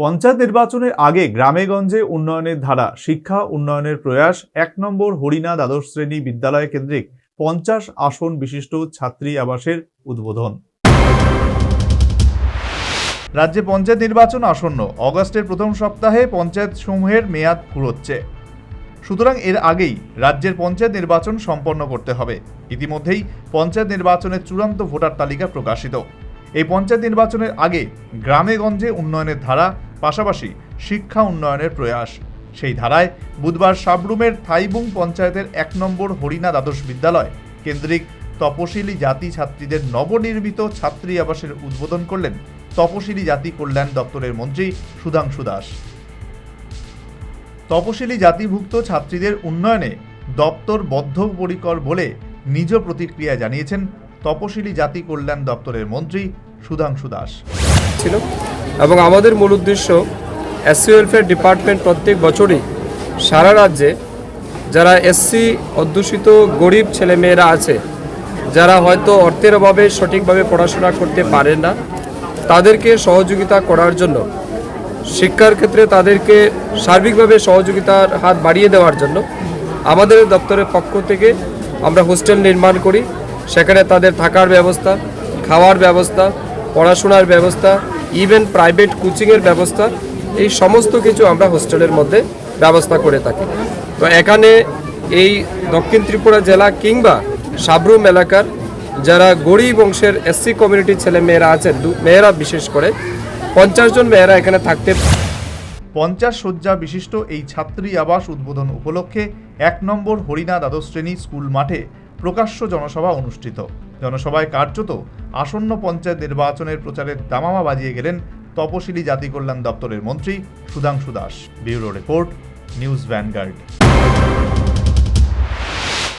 পঞ্চায়েত নির্বাচনের আগে গ্রামেগঞ্জে উন্নয়নের ধারা, শিক্ষা উন্নয়নের প্রয়াস, এক নম্বর হরিনা দ্বাদশ শ্রেণি বিদ্যালয় কেন্দ্রিক পঞ্চাশ আসন বিশিষ্ট ছাত্রী আবাসের উদ্বোধন। রাজ্যে পঞ্চায়েত নির্বাচন আসন্ন। অগস্টের প্রথম সপ্তাহে পঞ্চায়েত সমূহের মেয়াদ ফুরোচ্ছে সুতরাং এর আগেই রাজ্যের পঞ্চায়েত নির্বাচন সম্পন্ন করতে হবে। ইতিমধ্যেই পঞ্চায়েত নির্বাচনের চূড়ান্ত ভোটার তালিকা প্রকাশিত। এই পঞ্চায়েত নির্বাচনের আগে গ্রামেগঞ্জে উন্নয়নের ধারা পাশাপাশি শিক্ষা উন্নয়নের প্রয়াস। সেই ধারায় বুধবার সাবরুমের থাইবুং পঞ্চায়েতের এক নম্বর হরিণা দ্বাদশ বিদ্যালয় কেন্দ্রিক তপশিলি জাতি ছাত্রীদের নবনির্মিত ছাত্রী আবাসের উদ্বোধন করলেন তপশিলি জাতি কল্যাণ দপ্তরের মন্ত্রী সুধাংশু দাস। তপশিলি জাতিভুক্ত ছাত্রীদের উন্নয়নে দপ্তর বদ্ধপরিকর বলে নিজ প্রতিক্রিয়া জানিয়েছেন তপশিলি জাতি কল্যাণ দপ্তরের মন্ত্রী সুধাংশু দাস। এবং আমাদের মূল উদ্দেশ্য এসসি ওয়েলফেয়ার ডিপার্টমেন্ট প্রত্যেক বছরই সারা রাজ্যে যারা এসসি অধ্যুষিত গরিব ছেলেমেয়েরা আছে, যারা হয়তো অর্থের অভাবে সঠিকভাবে পড়াশোনা করতে পারে না, তাদেরকে সহযোগিতা করার জন্য, শিক্ষার ক্ষেত্রে তাদেরকে সার্বিকভাবে সহযোগিতার হাত বাড়িয়ে দেওয়ার জন্য আমাদের দপ্তরের পক্ষ থেকে আমরা হোস্টেল নির্মাণ করি। সেখানে তাদের থাকার ব্যবস্থা, খাওয়ার ব্যবস্থা, পড়াশোনার ব্যবস্থা ইভেন প্রাইভেট কোচিংয়ের ব্যবস্থা, এই সমস্ত কিছু আমরা হোস্টেলের মধ্যে ব্যবস্থা করে থাকি। তো এখানে এই দক্ষিণ ত্রিপুরা জেলা কিংবা সাবরুম এলাকার যারা গরিব অংশের এসসি কমিউনিটির ছেলে মেয়েরা আছেন দু- মেয়েরা বিশেষ করে, পঞ্চাশ জন মেয়েরা এখানে থাকতে পঞ্চাশ শয্যা বিশিষ্ট এই ছাত্রী আবাস উদ্বোধন উপলক্ষে এক নম্বর হরিণা দ্বাদশ শ্রেণি স্কুল মাঠে প্রকাশ্য জনসভা অনুষ্ঠিত। জনসভায় কার্যত আসন্ন পঞ্চায়েত নির্বাচনের প্রচারের দামামা বাজিয়ে গেলেন তপশিলি জাতি কল্যাণ দপ্তরের মন্ত্রী Sudhangshu Das. Bureau report, news Vanguard.